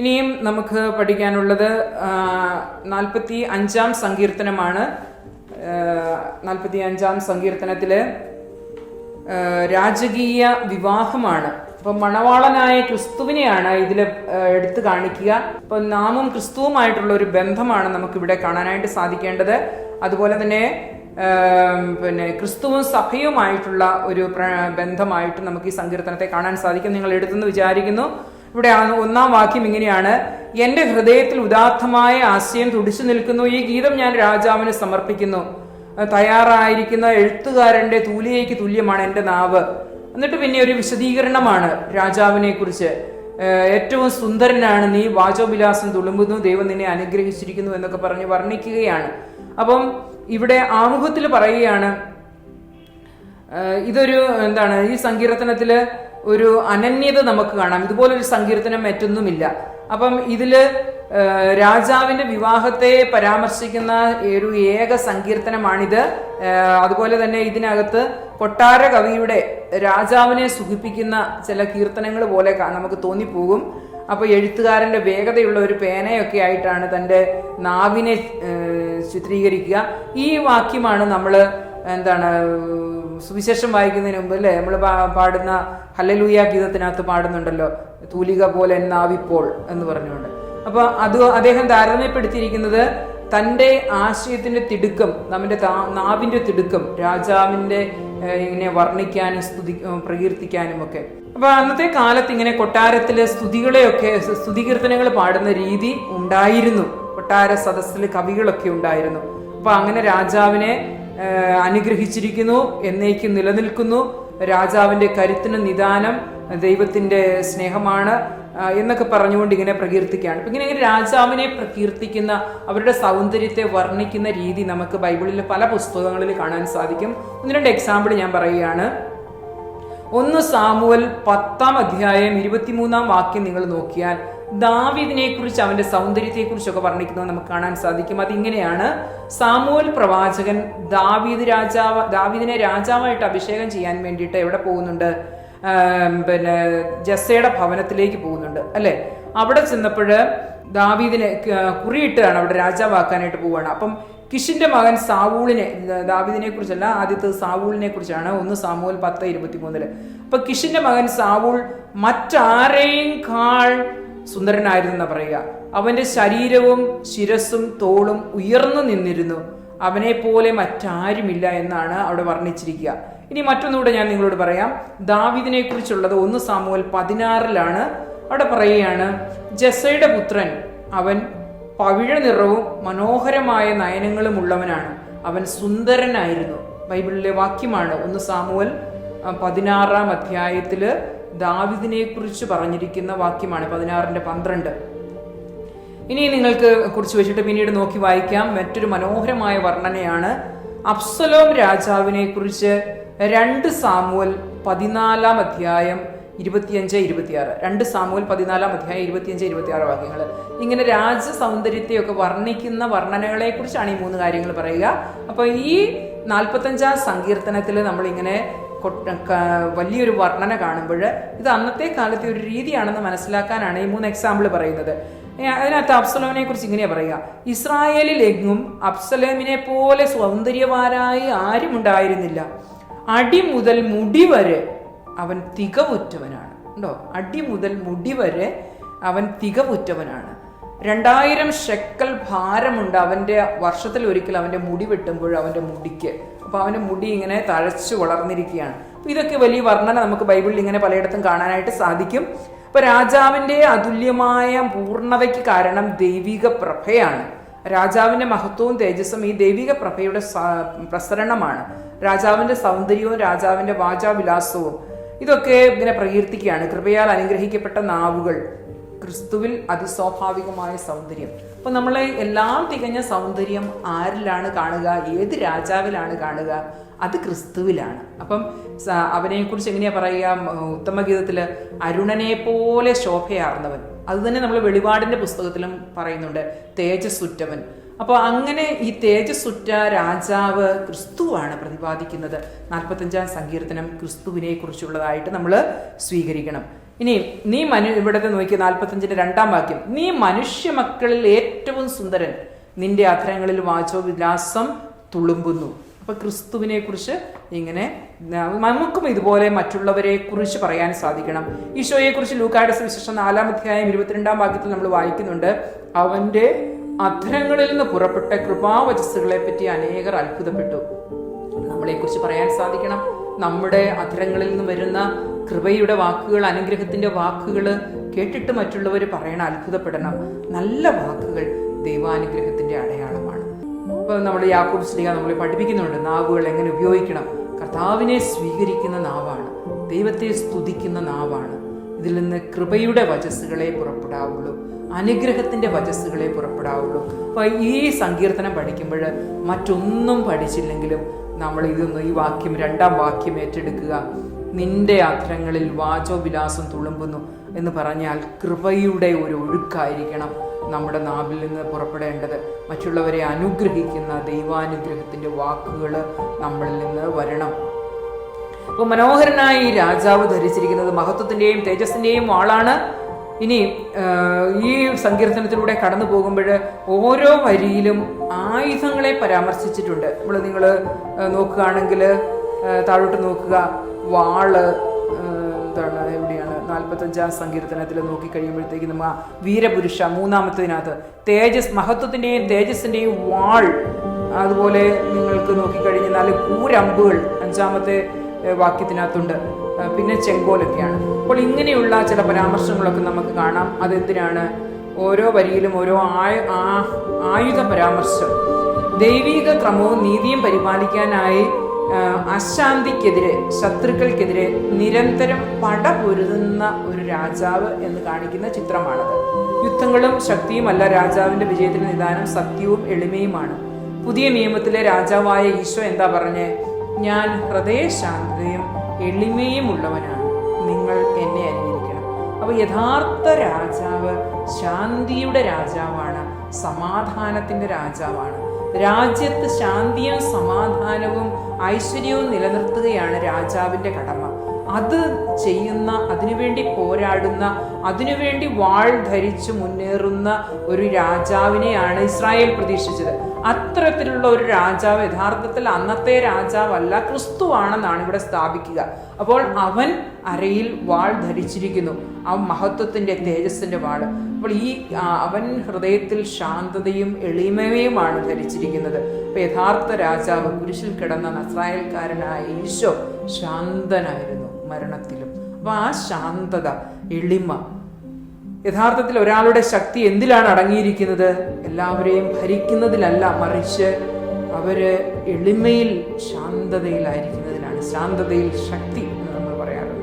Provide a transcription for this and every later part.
ഇനിയും നമുക്ക് പഠിക്കാനുള്ളത് നാൽപ്പത്തി അഞ്ചാം സങ്കീർത്തനമാണ്. നാൽപ്പത്തി അഞ്ചാം സങ്കീർത്തനത്തിൽ രാജകീയ വിവാഹമാണ്. അപ്പൊ മണവാളനായ ക്രിസ്തുവിനെയാണ് ഇതിൽ എടുത്തു കാണിക്കുക. അപ്പൊ നാമും ക്രിസ്തുവുമായിട്ടുള്ള ഒരു ബന്ധമാണ് നമുക്ക് ഇവിടെ കാണാനായിട്ട് സാധിക്കേണ്ടത്. അതുപോലെ തന്നെ പിന്നെ ക്രിസ്തുവും സഭയുമായിട്ടുള്ള ഒരു ബന്ധമായിട്ട് നമുക്ക് ഈ സങ്കീർത്തനത്തെ കാണാൻ സാധിക്കും. നിങ്ങൾ എടുത്തെന്ന് വിചാരിക്കുന്നു. ഇവിടെ ഒന്നാം വാക്യം ഇങ്ങനെയാണ്. എന്റെ ഹൃദയത്തിൽ ഉദാത്തമായ ആശയം തുടിച്ചു നിൽക്കുന്നു. ഈ ഗീതം ഞാൻ രാജാവിന് സമർപ്പിക്കുന്നു. തയ്യാറായിരിക്കുന്ന എഴുത്തുകാരന്റെ തൂലിയയ്ക്ക് തുല്യമാണ് എന്റെ നാവ്. എന്നിട്ട് പിന്നെ ഒരു വിശദീകരണമാണ് രാജാവിനെ കുറിച്ച് ഏറ്റവും സുന്ദരനാണ്. നീ വാചോവിലാസം തുളുമ്പുന്നു. ദൈവം നിന്നെ അനുഗ്രഹിച്ചിരിക്കുന്നു എന്നൊക്കെ പറഞ്ഞ് വർണിക്കുകയാണ്. അപ്പം ഇവിടെ ആമുഖത്തിൽ പറയുകയാണ് ഇതൊരു എന്താണ് ഈ സങ്കീർത്തനത്തിൽ ഒരു അനന്യത നമുക്ക് കാണാം. ഇതുപോലൊരു സങ്കീർത്തനം മറ്റൊന്നുമില്ല. അപ്പം ഇതിൽ രാജാവിന്റെ വിവാഹത്തെ പരാമർശിക്കുന്ന ഒരു ഏക സങ്കീർത്തനമാണിത്. അതുപോലെ തന്നെ ഇതിനകത്ത് കൊട്ടാര കവിയുടെ രാജാവിനെ സുഖിപ്പിക്കുന്ന ചില കീർത്തനങ്ങൾ പോലെ നമുക്ക് തോന്നിപ്പോകും. അപ്പൊ എഴുത്തുകാരന്റെ വേഗതയുള്ള ഒരു പേനയൊക്കെ ആയിട്ടാണ് തന്റെ നാവിനെ ചിത്രീകരിക്കുക. ഈ വാക്യമാണ് നമ്മൾ എന്താണ് സുവിശേഷം വായിക്കുന്നതിന് മുമ്പ് അല്ലേ? നമ്മൾ പാടുന്ന ഹല്ലലൂയ ഗീതത്തിനകത്ത് പാടുന്നുണ്ടല്ലോ തൂലിക പോലെ എന്നാവിപ്പോൾ എന്ന് പറഞ്ഞുകൊണ്ട്. അപ്പൊ അത് അദ്ദേഹം താരതമ്യപ്പെടുത്തിയിരിക്കുന്നത് തന്റെ ആശയത്തിന്റെ തിടുക്കം നമ്മുടെ നാവിന്റെ തിടുക്കം രാജാവിന്റെ ഇങ്ങനെ വർണിക്കാനും സ്തുതി പ്രകീർത്തിക്കാനും ഒക്കെ. അപ്പൊ അന്നത്തെ കാലത്ത് ഇങ്ങനെ കൊട്ടാരത്തിലെ സ്തുതികളെയൊക്കെ സ്തുതികീർത്തനങ്ങൾ പാടുന്ന രീതി ഉണ്ടായിരുന്നു. കൊട്ടാര സദസ്സിൽ കവികളൊക്കെ ഉണ്ടായിരുന്നു. അപ്പൊ അങ്ങനെ രാജാവിനെ അനുഗ്രഹിച്ചിരിക്കുന്നു എന്നേക്കും നിലനിൽക്കുന്നു. രാജാവിന്റെ കരുത്തിന് നിദാനം ദൈവത്തിന്റെ സ്നേഹമാണ് എന്നൊക്കെ പറഞ്ഞുകൊണ്ട് ഇങ്ങനെ പ്രകീർത്തിക്കുകയാണ്. അപ്പം ഇങ്ങനെ രാജാവിനെ പ്രകീർത്തിക്കുന്ന അവരുടെ സൗന്ദര്യത്തെ വർണിക്കുന്ന രീതി നമുക്ക് ബൈബിളിൽ പല പുസ്തകങ്ങളിൽ കാണാൻ സാധിക്കും. ഒന്ന് രണ്ട് എക്സാമ്പിൾ ഞാൻ പറയുകയാണ്. ഒന്ന് സാമുവൽ പത്താം അധ്യായം ഇരുപത്തിമൂന്നാം വാക്യം നിങ്ങൾ നോക്കിയാൽ ദാവീദിനെ കുറിച്ച് അവന്റെ സൗന്ദര്യത്തെക്കുറിച്ചൊക്കെ വർണിക്കുന്നത് നമുക്ക് കാണാൻ സാധിക്കും. അതിങ്ങനെയാണ് സാമൂൽ പ്രവാചകൻ ദാവീദ് രാജാവ് ദാവീദിനെ രാജാവായിട്ട് അഭിഷേകം ചെയ്യാൻ വേണ്ടിയിട്ട് എവിടെ പോകുന്നുണ്ട്? പിന്നെ ജസ്സയുടെ ഭവനത്തിലേക്ക് പോകുന്നുണ്ട് അല്ലെ? അവിടെ ചെന്നപ്പോൾ ദാവീദിനെ കുറിയിട്ടാണ് അവിടെ രാജാവാക്കാനായിട്ട് പോവുകയാണ്. അപ്പം കിഷിന്റെ മകൻ സാവൂളിനെ ദാവിദിനെ കുറിച്ചല്ല ആദ്യത്തെ സാവൂളിനെ കുറിച്ചാണ് ഒന്ന് സാമൂൽ പത്ത് ഇരുപത്തി മൂന്നിൽ അപ്പൊ കിഷിന്റെ മകൻ സാവൂൾ മറ്റാരെയും കാൾ സുന്ദരനായിരുന്നു എന്നാ പറയുക. അവന്റെ ശരീരവും ശിരസും തോളും ഉയർന്നു നിന്നിരുന്നു. അവനെ പോലെ മറ്റാരുമില്ല എന്നാണ് അവിടെ വർണിച്ചിരിക്കുക. ഇനി മറ്റൊന്നുകൂടെ ഞാൻ നിങ്ങളോട് പറയാം. ദാവിദിനെ കുറിച്ചുള്ളത് ഒന്ന് സാമൂഹൽ പതിനാറിലാണ്. അവിടെ പറയുകയാണ് ജസയുടെ പുത്രൻ അവൻ പവിഴ നിറവും മനോഹരമായ നയനങ്ങളും ഉള്ളവനാണ്. അവൻ സുന്ദരനായിരുന്നു. ബൈബിളിലെ വാക്യമാണ് ഒന്ന് സാമുവൽ ആ, പതിനാറാം അധ്യായത്തിൽ ദാവിദിനെ കുറിച്ച് പറഞ്ഞിരിക്കുന്ന വാക്യമാണ് പതിനാറിന്റെ പന്ത്രണ്ട്. ഇനി നിങ്ങൾക്ക് കുറിച്ച് വെച്ചിട്ട് പിന്നീട് നോക്കി വായിക്കാം. മറ്റൊരു മനോഹരമായ വർണനയാണ്. അബ്സലോം രാജാവിനെ കുറിച്ച് രണ്ട് സാമുവൽ പതിനാലാം അധ്യായം ഇരുപത്തിയഞ്ച് ഇരുപത്തിയാറ്. രണ്ട് സാമുവൽ പതിനാലാം അധ്യായം ഇരുപത്തിയഞ്ച് ഇരുപത്തിയാറ് വാക്യങ്ങൾ ഇങ്ങനെ രാജ സൗന്ദര്യത്തെയൊക്കെ വർണിക്കുന്ന വർണനകളെ കുറിച്ചാണ് ഈ മൂന്ന് കാര്യങ്ങൾ പറയുക. അപ്പൊ ഈ നാൽപ്പത്തഞ്ചാം സങ്കീർത്തനത്തിൽ നമ്മളിങ്ങനെ വലിയൊരു വർണന കാണുമ്പോൾ ഇത് അന്നത്തെ കാലത്തെ ഒരു രീതിയാണെന്ന് മനസ്സിലാക്കാനാണ് ഈ മൂന്ന് എക്സാമ്പിൾ പറയുന്നത്. അതിനകത്ത് അബ്സലോമിനെ കുറിച്ച് ഇങ്ങനെയാ പറയുക. ഇസ്രായേലിൽ എങ്ങും അബ്സലോമിനെ പോലെ സൗന്ദര്യവാരായി ആരും ഉണ്ടായിരുന്നില്ല. അടി മുതൽ മുടി വരെ അവൻ തികവുറ്റവനാണ്. ഉണ്ടോ? അടി മുതൽ മുടി വരെ അവൻ തികവുറ്റവനാണ്. രണ്ടായിരം ഷെക്കൽ ഭാരമുണ്ട് അവന്റെ വർഷത്തിൽ ഒരിക്കൽ അവന്റെ മുടി വെട്ടുമ്പോൾ അവന്റെ മുടിക്ക്. അപ്പോൾ അവന്റെ മുടി ഇങ്ങനെ തഴച്ചു വളർന്നിരിക്കുകയാണ്. ഇതൊക്കെ വലിയ വർണന നമുക്ക് ബൈബിളിൽ ഇങ്ങനെ പലയിടത്തും കാണാനായിട്ട് സാധിക്കും. അപ്പോൾ രാജാവിന്റെ അതുല്യമായ പൂർണതയ്ക്ക് കാരണം ദൈവിക പ്രഭയാണ്. രാജാവിന്റെ മഹത്വവും തേജസ്സും ഈ ദൈവിക പ്രഭയുടെ പ്രസരണമാണ്. രാജാവിന്റെ സൗന്ദര്യവും രാജാവിന്റെ വാചാവിലാസവും ഇതൊക്കെ ഇങ്ങനെ പ്രകീർത്തിക്കുകയാണ്. കൃപയാൽ അനുഗ്രഹിക്കപ്പെട്ട നാവുകൾ. ക്രിസ്തുവിൽ അതിസ്വാഭാവികമായ സൗന്ദര്യം. അപ്പൊ നമ്മളെ എല്ലാം തികഞ്ഞ സൗന്ദര്യം ആരിലാണ് കാണുക? ഏത് രാജാവിലാണ് കാണുക? അത് ക്രിസ്തുവിലാണ്. അപ്പം അവനെ അവനെക്കുറിച്ച് എങ്ങനെയാ പറയുക? ഉത്തമഗീതത്തിൽ അരുണനെ പോലെ ശോഭയാർന്നവൻ. അതുതന്നെ നമ്മൾ വെളിപാടിന്റെ പുസ്തകത്തിലും പറയുന്നുണ്ട്. തേജസ്സുറ്റവൻ. അപ്പോൾ അങ്ങനെ ഈ തേജസ്സുറ്റ രാജാവ് ക്രിസ്തുവാണ് പ്രതിപാദിക്കുന്നത്. നാൽപ്പത്തഞ്ചാം സങ്കീർത്തനം ക്രിസ്തുവിനെ കുറിച്ചുള്ളതായിട്ട് നമ്മൾ സ്വീകരിക്കണം. ഇനി നീ മനു ഇവിടത്തെ നോക്കി നാൽപ്പത്തഞ്ചിന്റെ രണ്ടാം വാക്യം. നീ മനുഷ്യ മക്കളിൽ ഏറ്റവും സുന്ദരൻ. നിന്റെ അധരങ്ങളിൽ വാചോ വിലാസം തുളുമ്പുന്നു. അപ്പൊ ക്രിസ്തുവിനെ കുറിച്ച് ഇങ്ങനെ നമുക്കും ഇതുപോലെ മറ്റുള്ളവരെ കുറിച്ച് പറയാൻ സാധിക്കണം. ഈശോയെ കുറിച്ച് ലൂക്കായുടെ സുവിശേഷം നാലാം അധ്യായം ഇരുപത്തിരണ്ടാം വാക്യത്തിൽ നമ്മൾ വായിക്കുന്നുണ്ട് അവന്റെ അധരങ്ങളിൽ നിന്ന് പുറപ്പെട്ട കൃപാവചസ്സുകളെ പറ്റി അനേകർ അത്ഭുതപ്പെട്ടു. നമ്മളെ കുറിച്ച് പറയാൻ സാധിക്കണം. നമ്മുടെ അധരങ്ങളിൽ നിന്ന് വരുന്ന കൃപയുടെ വാക്കുകൾ അനുഗ്രഹത്തിന്റെ വാക്കുകൾ കേട്ടിട്ട് മറ്റുള്ളവർ പറയണം അത്ഭുതപ്പെടണം. നല്ല വാക്കുകൾ ദൈവാനുഗ്രഹത്തിന്റെ അടയാളമാണ്. ഇപ്പോൾ നമ്മൾ യാക്കൂബ് ശ്രീക നമ്മൾ പഠിപ്പിക്കുന്നുണ്ട് നാവുകൾ എങ്ങനെ ഉപയോഗിക്കണം? കർത്താവിനെ സ്വീകരിക്കുന്ന നാവാണ് ദൈവത്തെ സ്തുതിക്കുന്ന നാവാണ്. ഇതിൽ നിന്ന് കൃപയുടെ വചസ്സുകളെ പുറപ്പെടാവുള്ളൂ അനുഗ്രഹത്തിന്റെ വചസ്സുകളെ പുറപ്പെടാവുള്ളൂ. അപ്പോൾ ഈ സങ്കീർത്തനം പഠിക്കുമ്പോൾ മറ്റൊന്നും പഠിച്ചില്ലെങ്കിലും നമ്മൾ ഇതൊന്ന് ഈ വാക്യം രണ്ടാം വാക്യം ഏറ്റെടുക്കുക. നിന്റെ അധരങ്ങളിൽ വാചോ വിലാസം തുളുമ്പുന്നു എന്ന് പറഞ്ഞാൽ കൃപയുടെ ഒരു ഒഴുക്കായിരിക്കണം നമ്മുടെ നാവിൽ നിന്ന് പുറപ്പെടേണ്ടത്. മറ്റുള്ളവരെ അനുഗ്രഹിക്കുന്ന ദൈവാനുഗ്രഹത്തിന്റെ വാക്കുകൾ നമ്മളിൽ നിന്ന് വരണം. അപ്പോൾ മനോഹരനായ ഈ രാജാവ് ധരിച്ചിരിക്കുന്നത് മഹത്വത്തിന്റെയും തേജസ്സിന്റെയും ആളാണ്. ഇനി ഈ സങ്കീർത്തനത്തിലൂടെ കടന്നു പോകുമ്പോൾ ഓരോ വരിയിലും ആയുധങ്ങളെ പരാമർശിച്ചിട്ടുണ്ട്. നമ്മൾ നിങ്ങൾ നോക്കുകയാണെങ്കിൽ താഴോട്ട് നോക്കുക. വാൾ എന്താണ് എവിടെയാണ്? നാൽപ്പത്തഞ്ചാം സങ്കീർത്തനത്തിൽ നോക്കിക്കഴിയുമ്പോഴത്തേക്ക് നമ്മൾ വീരപുരുഷ മൂന്നാമത്തതിനകത്ത് തേജസ് മഹത്വത്തിന്റെയും തേജസ്സിന്റെയും വാൾ അതുപോലെ നിങ്ങൾക്ക് നോക്കിക്കഴിഞ്ഞാൽ കൂരമ്പുകൾ അഞ്ചാമത്തെ വാക്യത്തിനകത്തുണ്ട്. പിന്നെ ചെങ്കോലൊക്കെയാണ്. അപ്പോൾ ഇങ്ങനെയുള്ള ചില പരാമർശങ്ങളൊക്കെ നമുക്ക് കാണാം. അതെന്തിനാണ്? ഓരോ വരിയിലും ഓരോ ആയു ആയുധ പരാമർശം. ദൈവിക ക്രമവും നീതിയും പരിപാലിക്കാനായി അശാന്തിക്കെതിരെ ശത്രുക്കൾക്കെതിരെ നിരന്തരം പട പൊരുതുന്ന ഒരു രാജാവ് എന്ന് കാണിക്കുന്ന ചിത്രമാണത്. യുദ്ധങ്ങളും ശക്തിയുമല്ല രാജാവിന്റെ വിജയത്തിന് നിദാനം സത്യവും എളിമയുമാണ്. പുതിയ നിയമത്തിലെ രാജാവായ ഈശോ എന്താ പറഞ്ഞേ? ഞാൻ ഹൃദയശാന്തതയും എളിമയും ഉള്ളവനാണ് നിങ്ങൾ എന്നെ അനുകരിക്കണം. അപ്പൊ യഥാർത്ഥ രാജാവ് ശാന്തിയുടെ രാജാവാണ് സമാധാനത്തിന്റെ രാജാവാണ്. രാജ്യത്ത് ശാന്തിയും സമാധാനവും ഐശ്വര്യവും നിലനിർത്തുകയാണ് രാജാവിന്റെ കടമ. അത് ചെയ്യുന്ന അതിനുവേണ്ടി പോരാടുന്ന അതിനുവേണ്ടി വാൾ ധരിച്ച് മുന്നേറുന്ന ഒരു രാജാവിനെയാണ് ഇസ്രായേൽ പ്രതീക്ഷിച്ചത്. അത്തരത്തിലുള്ള ഒരു രാജാവ് യഥാർത്ഥത്തിൽ അന്നത്തെ രാജാവല്ല ക്രിസ്തുവാണെന്നാണ് ഇവിടെ സ്ഥാപിക്കുക. അപ്പോൾ അവൻ അരയിൽ വാൾ ധരിച്ചിരിക്കുന്നു. ആ മഹത്വത്തിന്റെ തേജസ്സിന്റെ വാൾ. അപ്പോൾ ഈ അവൻ ഹൃദയത്തിൽ ശാന്തതയും എളിമയുമാണ് ധരിച്ചിരിക്കുന്നത്. അപ്പൊ യഥാർത്ഥ രാജാവ് കുരിശിൽ കിടന്ന നസ്രായൽക്കാരനായ ഈശോ ശാന്തനായിരുന്നു മരണത്തിലും. അപ്പൊ ആ ശാന്തത എളിമ യഥാർത്ഥത്തിൽ ഒരാളുടെ ശക്തി എന്തിലാണ് അടങ്ങിയിരിക്കുന്നത്? എല്ലാവരെയും ഭരിക്കുന്നതിലല്ല മറിച്ച് അവർ എളിമയിൽ ശാന്തതയിലായിരിക്കുന്നതിലാണ്. ശാന്തതയിൽ ശക്തി എന്ന് നമ്മൾ പറയാറുണ്ട്.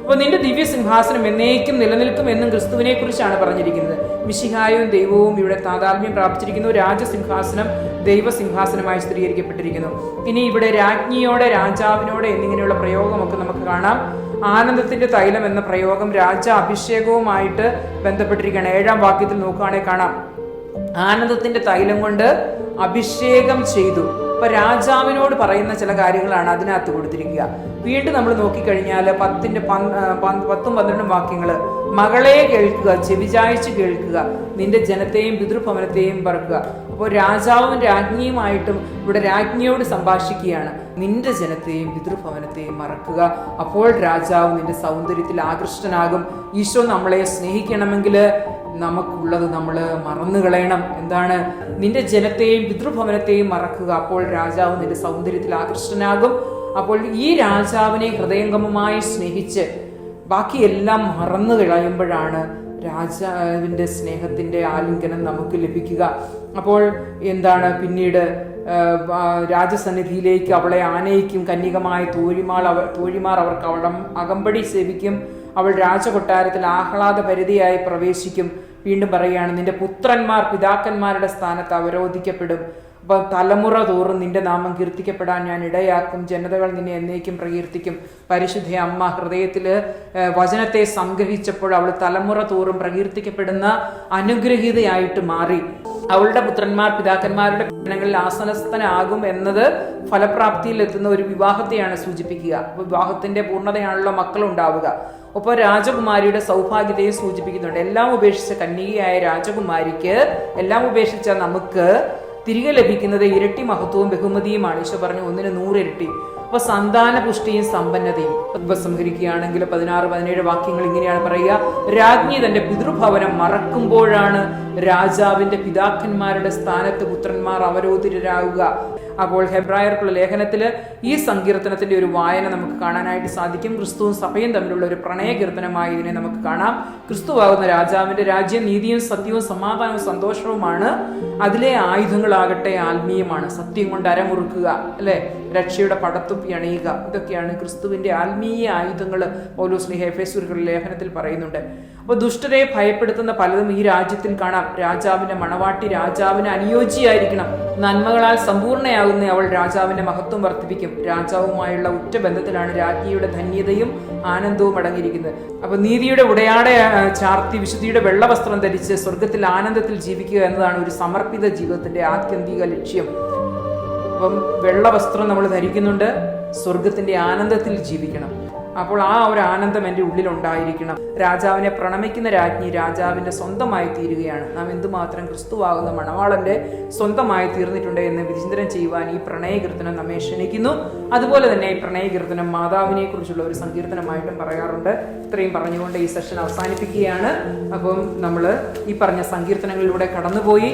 അപ്പോൾ നിന്റെ ദിവ്യ സിംഹാസനം എന്നേക്കും നിലനിൽക്കും എന്നും ക്രിസ്തുവിനെ കുറിച്ചാണ് പറഞ്ഞിരിക്കുന്നത്. മിശിഹായും ദൈവവും ഇവിടെ താതാത്മ്യം പ്രാപിച്ചിരിക്കുന്നു. രാജസിംഹാസനം ദൈവസിംഹാസനമായി സ്ഥിരീകരിക്കപ്പെട്ടിരിക്കുന്നു. ഇനി ഇവിടെ രാജ്ഞിയോടെ രാജാവിനോടെ എന്നിങ്ങനെയുള്ള പ്രയോഗമൊക്കെ നമുക്ക് കാണാം. ആനന്ദത്തിന്റെ തൈലം എന്ന പ്രയോഗം രാജ അഭിഷേകവുമായിട്ട് ബന്ധപ്പെട്ടിരിക്കുകയാണ്. ഏഴാം വാക്യത്തിൽ നോക്കുകയാണെങ്കിൽ കാണാം. ആനന്ദത്തിന്റെ തൈലം കൊണ്ട് അഭിഷേകം ചെയ്തു. അപ്പൊ രാജാവിനോട് പറയുന്ന ചില കാര്യങ്ങളാണ് അതിനകത്ത് കൊടുത്തിരിക്കുക. വീണ്ടും നമ്മൾ നോക്കിക്കഴിഞ്ഞാൽ പത്തിന്റെ പത്തും പന്ത്രണ്ടും വാക്യങ്ങൾ മകളെ കേൾക്കുക ചെവിചായ്ച്ച് കേൾക്കുക നിന്റെ ജനത്തെയും പിതൃഭവനത്തെയും പറക്കുക. അപ്പോൾ രാജാവും രാജ്ഞിയുമായിട്ടും ഇവിടെ രാജ്ഞിയോട് സംഭാഷിക്കുകയാണ്. നിന്റെ ജനത്തെയും പിതൃഭവനത്തെയും മറക്കുക. അപ്പോൾ രാജാവ് നിന്റെ സൗന്ദര്യത്തിൽ ആകൃഷ്ടനാകും. ഈശോ നമ്മളെ സ്നേഹിക്കണമെങ്കിൽ നമുക്കുള്ളത് നമ്മൾ മറന്നു കളയണം. എന്താണ്? നിന്റെ ജനത്തെയും പിതൃഭവനത്തെയും മറക്കുക. അപ്പോൾ രാജാവ് നിന്റെ സൗന്ദര്യത്തിൽ ആകൃഷ്ടനാകും. അപ്പോൾ ഈ രാജാവിനെ ഹൃദയംഗമമായി സ്നേഹിച്ച് ബാക്കിയെല്ലാം മറന്നു കളയുമ്പോഴാണ് രാജാവിന്റെ സ്നേഹത്തിന്റെ ആലിംഗനം നമുക്ക് ലഭിക്കുക. അപ്പോൾ എന്താണ് പിന്നീട് രാജസന്നിധിയിലേക്ക് അവളെ ആനയിക്കും. കന്യകമായ തോഴിമാൾ അവ തോഴിമാർ അവർക്ക് അവളം അകമ്പടി സേവിക്കും. അവൾ രാജകൊട്ടാരത്തിൽ ആഹ്ലാദ പരിധിയായി പ്രവേശിക്കും. വീണ്ടും പറയുകയാണ് നിന്റെ പുത്രന്മാർ പിതാക്കന്മാരുടെ സ്ഥാനത്ത് അവരോധിക്കപ്പെടും. തലമുറ തോറും നിന്റെ നാമം കീർത്തിക്കപ്പെടാൻ ഞാൻ ഇടയാക്കും. ജനതകൾ നിന്നെ എന്നേക്കും പ്രകീർത്തിക്കും. പരിശുദ്ധ അമ്മ ഹൃദയത്തിൽ വചനത്തെ സംഗ്രഹിച്ചപ്പോൾ അവൾ തലമുറ തോറും പ്രകീർത്തിക്കപ്പെടുന്ന അനുഗ്രഹീതയായിട്ട് മാറി. അവളുടെ പുത്രന്മാർ പിതാക്കന്മാരുടെ ജനങ്ങളിൽ ആസനസ്ഥനാകും എന്നത് ഫലപ്രാപ്തിയിൽ എത്തുന്ന ഒരു വിവാഹത്തെയാണ് സൂചിപ്പിക്കുക. വിവാഹത്തിന്റെ പൂർണതയാണല്ലോ മക്കൾ ഉണ്ടാവുക ഒപ്പം രാജകുമാരിയുടെ സൗഭാഗ്യതയെ സൂചിപ്പിക്കുന്നുണ്ട്. എല്ലാം ഉപേക്ഷിച്ച കന്യകയായ രാജകുമാരിക്ക് എല്ലാം ഉപേക്ഷിച്ച നമുക്ക് തിരികെ ലഭിക്കുന്നത് ഇരട്ടി മഹത്വവും ബഹുമതിയുമാണ്. ഈശോ പറഞ്ഞു ഒന്നിന് നൂറിരട്ടി അപ്പൊ സന്താന പുഷ്ടിയും സമ്പന്നതയും ഉപസംഹരിക്കുകയാണെങ്കിൽ പതിനാറ് പതിനേഴ് വാക്യങ്ങൾ ഇങ്ങനെയാണ് പറയുക. രാജ്ഞി തന്റെ പിതൃഭവനം മറക്കുമ്പോഴാണ് രാജാവിന്റെ പിതാക്കന്മാരുടെ സ്ഥാനത്ത് പുത്രന്മാർ അവരോധിതരാകുക. അപ്പോൾ ഹെബ്രായർക്കുള്ള ലേഖനത്തിൽ ഈ സങ്കീർത്തനത്തിന്റെ ഒരു വായന നമുക്ക് കാണാനായിട്ട് സാധിക്കും. ക്രിസ്തുവും സഭയും തമ്മിലുള്ള ഒരു പ്രണയ കീർത്തനമായി ഇതിനെ നമുക്ക് കാണാം. ക്രിസ്തുവാകുന്ന രാജാവിന്റെ രാജ്യം നീതിയും സത്യവും സമാധാനവും സന്തോഷവുമാണ്. അതിലെ ആയുധങ്ങളാകട്ടെ ആത്മീയമാണ്. സത്യം കൊണ്ട് അരമുറുക്കുക അല്ലെ? രക്ഷയുടെ പടത്തുപ്പി അണിയുക. ഇതൊക്കെയാണ് ക്രിസ്തുവിന്റെ ആത്മീയ ആയുധങ്ങൾ പൗലോസ് ഹേഫേശ്വരികൾ ലേഖനത്തിൽ പറയുന്നുണ്ട്. അപ്പോൾ ദുഷ്ടരെ ഭയപ്പെടുത്തുന്ന പലതും ഈ രാജ്യത്തിൽ കാണാം. രാജാവിന്റെ മണവാട്ടി രാജാവിന് അനുയോജ്യയായിരിക്കണം. നന്മകളാൽ സമ്പൂർണയാകുന്ന അവൾ രാജാവിന്റെ മഹത്വം വർദ്ധിപ്പിക്കും. രാജാവുമായുള്ള ഉറ്റ ബന്ധത്തിലാണ് രാജ്ഞിയുടെ ധന്യതയും ആനന്ദവും അടങ്ങിയിരിക്കുന്നത്. അപ്പോൾ നീതിയുടെ ഉടയാടെ ചാർത്തി വിശുദ്ധിയുടെ വെള്ളവസ്ത്രം ധരിച്ച് സ്വർഗത്തിൽ ആനന്ദത്തിൽ ജീവിക്കുക എന്നതാണ് ഒരു സമർപ്പിത ജീവിതത്തിന്റെ ആത്യന്തിക ലക്ഷ്യം. അപ്പം വെള്ള വസ്ത്രം നമ്മൾ ധരിക്കുന്നുണ്ട് സ്വർഗത്തിന്റെ ആനന്ദത്തിൽ ജീവിക്കണം. അപ്പോൾ ആ ഒരു ആനന്ദം എന്റെ ഉള്ളിൽ ഉണ്ടായിരിക്കണം രാജാവിനെ പ്രണമിക്കുന്ന രാജ്ഞി രാജാവിന്റെ സ്വന്തമായി തീരുകയാണ്. നാം എന്തുമാത്രം ക്രിസ്തുവാകുന്ന മണവാളന്റെ സ്വന്തമായി തീർന്നിട്ടുണ്ട് എന്ന് വിചിന്തനം ചെയ്യുവാൻ ഈ പ്രണയകീർത്തനം നമ്മെ ക്ഷണിക്കുന്നു. അതുപോലെ തന്നെ ഈ പ്രണയകീർത്തനം മാതാവിനെ കുറിച്ചുള്ള ഒരു സങ്കീർത്തനമായിട്ടും പറയാറുണ്ട്. ഇത്രയും പറഞ്ഞുകൊണ്ട് ഈ സെഷൻ അവസാനിപ്പിക്കുകയാണ്. അപ്പം നമ്മൾ ഈ പറഞ്ഞ സങ്കീർത്തനങ്ങളിലൂടെ കടന്നുപോയി.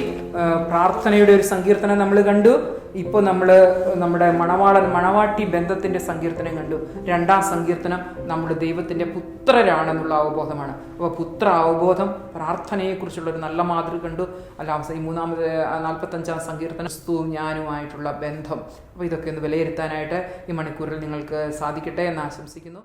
പ്രാർത്ഥനയുടെ ഒരു സങ്കീർത്തനം നമ്മൾ കണ്ടു. ഇപ്പോൾ നമ്മൾ നമ്മുടെ മണവാളൻ മണവാട്ടി ബന്ധത്തിന്റെ സങ്കീർത്തനം കണ്ടു. രണ്ടാം സങ്കീർത്തനം നമ്മൾ ദൈവത്തിന്റെ പുത്രരാണെന്നുള്ള അവബോധമാണ്. അപ്പോൾ പുത്ര അവബോധം പ്രാർത്ഥനയെക്കുറിച്ചുള്ള ഒരു നല്ല മാതൃക കണ്ടു. അല്ല ഈ മൂന്നാമത് നാൽപ്പത്തഞ്ചാം സങ്കീർത്തനം സ്തു ഞാനുമായിട്ടുള്ള ബന്ധം. അപ്പോൾ ഇതൊക്കെ ഒന്ന് വിലയിരുത്താനായിട്ട് ഈ മണിക്കൂറിൽ നിങ്ങൾക്ക് സാധിക്കട്ടെ എന്ന് ആശംസിക്കുന്നു.